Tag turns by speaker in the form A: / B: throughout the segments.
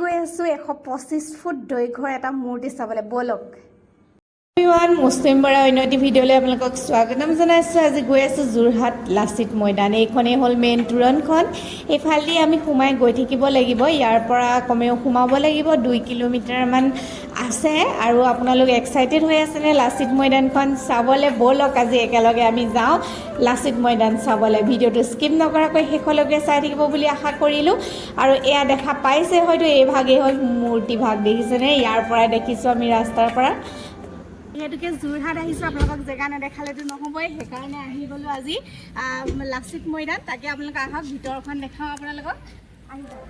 A: গৈ আছোঁ এশ পঁচিছ ফুট দৈৰ্ঘ্যৰ এটা মূৰ্তি চাবলৈ ব'লক। এভৰিৱান মুছলিম বৰা অন্য এটি ভিডিঅ'লৈ আপোনালোকক স্বাগতম জনাইছোঁ আজি গৈ আছোঁ যোৰহাট লাচিত মৈদান এইখনেই হ'ল মেইন তোৰণখন এইফালেদি আমি সোমাই গৈ থাকিব লাগিব ইয়াৰ পৰা কমেও সোমাব লাগিব দুই কিলোমিটাৰমান আছে আৰু আপোনালোক এক্সাইটেড হৈ আছেনে লাচিত মৈদানখন চাবলৈ ব'লক আজি একেলগে আমি যাওঁ লাচিত মৈদান চাবলৈ ভিডিঅ'টো স্কিপ নকৰাকৈ শেষলৈকে চাই থাকিব বুলি আশা কৰিলোঁ আৰু এয়া দেখা পাইছে হয়তো এই ভাগেই হ'ল মূৰ্তি ভাগ দেখিছেনে ইয়াৰ পৰাই দেখিছোঁ আমি ৰাস্তাৰ পৰা যিহেতুকে যোৰহাট আহিছোঁ আপোনালোকক জেগা নেদেখালেতো নহ'বই সেইকাৰণে আহি গ'লোঁ আজি। লাচিত মৈদান তাকে আপোনালোকে আহক ভিতৰখন দেখাওঁ আপোনালোকক। আহি যাওক।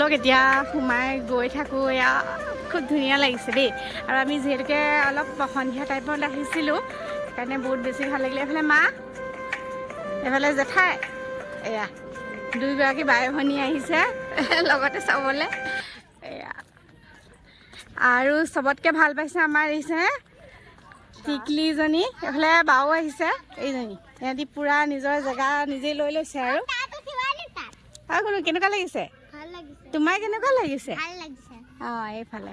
A: লগ এতিয়া সোমাই গৈ থাকোঁ এয়া খুব ধুনীয়া লাগিছে দেই। আৰু আমি যিহেতুকে অলপ সন্ধিয়া টাইমত আহিছিলোঁ সেইকাৰণে বহুত বেছি ভাল লাগিলে। এইফালে মা এইফালে জেঠাই এয়া। দুইগৰাকী বাই ভনী আহিছে লগতে চাবলৈ। এয়া। আৰু চবতকৈ ভালো পাইছে আমাৰ আহিছে টিকলিজনী এইফালে বাও আহিছে এইজনী। সিহঁতি পূৰা নিজৰ জেগা নিজেই লৈ লৈছে আৰু। আৰু কোনো কেনেকুৱা লাগিছে? তোমাৰ কেনেকুৱা লাগিছে?
B: লাগিছে।
A: অঁ এইফালে।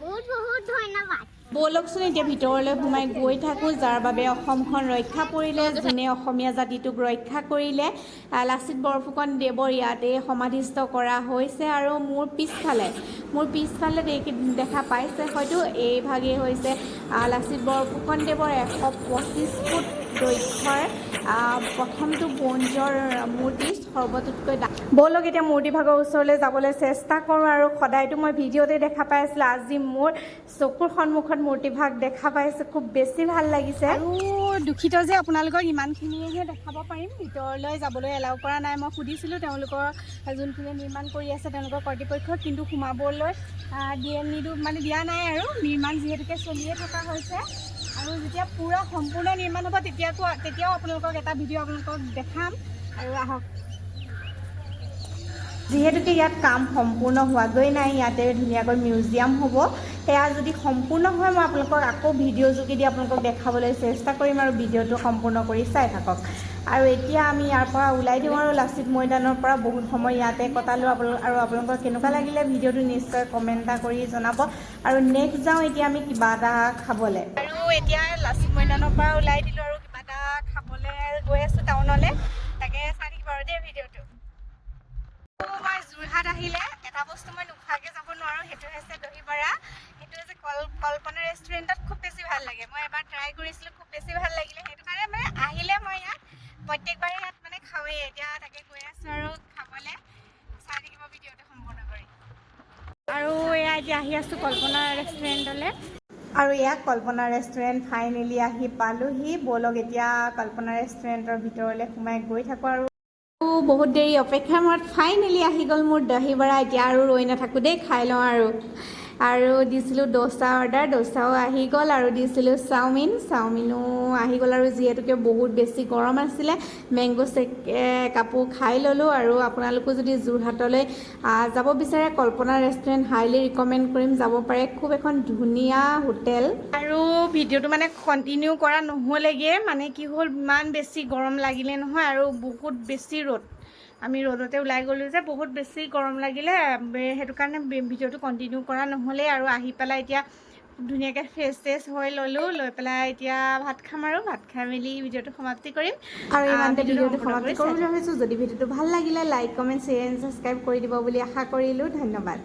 B: বহুত বহুত ধন্যবাদ।
A: ব'লকচোন এতিয়া ভিতৰলৈ সোমাই গৈ থাকোঁ যাৰ বাবে অসমখন ৰক্ষা পৰিলে যোনে অসমীয়া জাতিটোক ৰক্ষা কৰিলে লাচিত বৰফুকন দেৱৰ ইয়াতে সমাধিস্থ কৰা হৈছে আৰু মোৰ পিছফালে মোৰ পিছফালে দেখা পাইছে হয়তো এইভাগেই হৈছে লাচিত বৰফুকন দেৱৰ এশ পঁচিছ ফুট আহ, প্ৰথমটো ব্ৰঞ্জৰ মূৰ্তি সৰ্বটোতকৈ ডা ব'লক এতিয়া মূৰ্তিভাগৰ ওচৰলৈ যাবলৈ চেষ্টা কৰোঁ আৰু সদায়তো মই ভিডিঅ'তে দেখা পাই আছিলোঁ আজি মোৰ চকুৰ সন্মুখত মূৰ্তিভাগ দেখা পাইছোঁ খুব বেছি ভালো লাগিছে। আৰু দুখিত যে আপোনালোকক ইমানখিনিহে দেখাব পাৰিম ভিতৰলৈ যাবলৈ এলাউ কৰা নাই মই সুধিছিলোঁ তেওঁলোকৰ যোনখিনিয়ে নিৰ্মাণ কৰি আছে তেওঁলোকৰ কৰ্তৃপক্ষক কিন্তু সোমাবলৈ দিয়ে নিদিওঁ মানে দিয়া নাই আৰু নিৰ্মাণ যিহেতুকে চলিয়ে থকা হৈছে। আৰু যেতিয়া পূৰা সম্পূৰ্ণ নিৰ্মাণ হ'ব তেতিয়াকো তেতিয়াও আপোনালোকক এটা ভিডিঅ' আপোনালোকক দেখাম। আৰু আহক। যিহেতুকে ইয়াত কাম সম্পূৰ্ণ হোৱাগৈ নাই ইয়াতে ধুনীয়াকৈ মিউজিয়াম হ'ব। সেয়া যদি সম্পূৰ্ণ হয় মই আপোনালোকক আকৌ ভিডিঅ' যোগেদি আপোনালোকক দেখাবলৈ চেষ্টা কৰিম আৰু ভিডিঅ'টো সম্পূৰ্ণ কৰি চাই থাকক। আৰু এতিয়া আমি ইয়াৰ পৰা ওলাই দিওঁ আৰু লাচিত মৈদানৰ পৰা। বহুত সময় ইয়াতে কটালোঁ আপোনালোক আৰু আপোনালোকৰ কেনেকুৱা লাগিলে ভিডিঅ'টো নিশ্চয় কমেণ্ট এটা কৰি জনাব। আৰু নেক্সট যাওঁ এতিয়া আমি কিবা এটা খাবলৈ। এতিয়া লাচিত মৈদানৰ পৰা ওলাই দিলোঁ আৰু কিবা এটা খাবলৈ গৈ আছোঁ টাউনলৈ তাকে চাই থাকিব আৰু দেই ভিডিঅ'টো। মই যোৰহাট আহিলে এটা বস্তু মই নোখোৱাকৈ যাব নোৱাৰোঁ সেইটো হৈছে দহি বৰা সেইটো হৈছে কল কল্পনা ৰেষ্টুৰেণ্টত খুব বেছি ভাল লাগে। মই এবাৰ ট্ৰাই কৰিছিলোঁ খুব বেছি ভাল লাগিলে। সেইটো কাৰণে মানে আহিলে মই ইয়াত প্ৰত্যেকবাৰে ইয়াত মানে খাওঁৱেই। এতিয়া তাকে গৈ আছোঁ আৰু খাবলৈ। চাই থাকিব ভিডিঅ'টো সম্পূৰ্ণ কৰি। আৰু এয়া এতিয়া আহি আছোঁ কল্পনা ৰেষ্টুৰেণ্টলৈ। আৰু এয়া কল্পনা ৰেষ্টুৰেণ্ট ফাইনেলি আহি পালোহি ব'লক এতিয়া কল্পনা ৰেষ্টুৰেণ্টৰ ভিতৰলৈ সোমাই গৈ থাকোঁ আৰু। বহুত দেৰি অপেক্ষাৰ মূৰত ফাইনেলি আহি গ'ল মোৰ দহি বৰা এতিয়া আৰু ৰৈ নাথাকোঁ দেই খাই লওঁ আৰু। আৰু দিছিলোঁ দোচা অৰ্ডাৰ দোচাও আহি গ'ল আৰু দিছিলোঁ চাওমিন চাওমিনো আহি গ'ল আৰু যিহেতুকে বহুত বেছি গৰম আছিলে মেংগ' চেক কাপোৰ খাই ল'লোঁ আৰু আপোনালোকো যদি যোৰহাটলৈ যাব বিচাৰে কল্পনা ৰেষ্টুৰেণ্ট হাইলি ৰিকমেণ্ড কৰিম যাব পাৰে খুব এখন ধুনীয়া হোটেল। আৰু ভিডিঅ'টো মানে কণ্টিনিউ কৰা নহ'লেগৈ মানে কি হ'ল ইমান বেছি গৰম লাগিলে নহয় আৰু বহুত বেছি ৰ'দ। আমি ৰ'দতে ওলাই গ'লোঁ যে বহুত বেছি গৰম লাগিলে সেইটো কাৰণে ভিডিঅ'টো কণ্টিনিউ কৰা নহ'লেই আৰু আহি পেলাই এতিয়া ধুনীয়াকৈ ফ্ৰেছ চেছ হৈ ল'লোঁ লৈ পেলাই এতিয়া ভাত খাম আৰু ভাত খাই মেলি ভিডিঅ'টো সমাপ্তি কৰিম। আৰু ইমানতে ভিডিঅ'টো সমাপ্তি কৰিম বুলি ভাবিছোঁ। যদি ভিডিঅ'টো ভালো লাগিলে like comment share and subscribe কৰি দিব বুলি আশা কৰিলোঁ। ধন্যবাদ।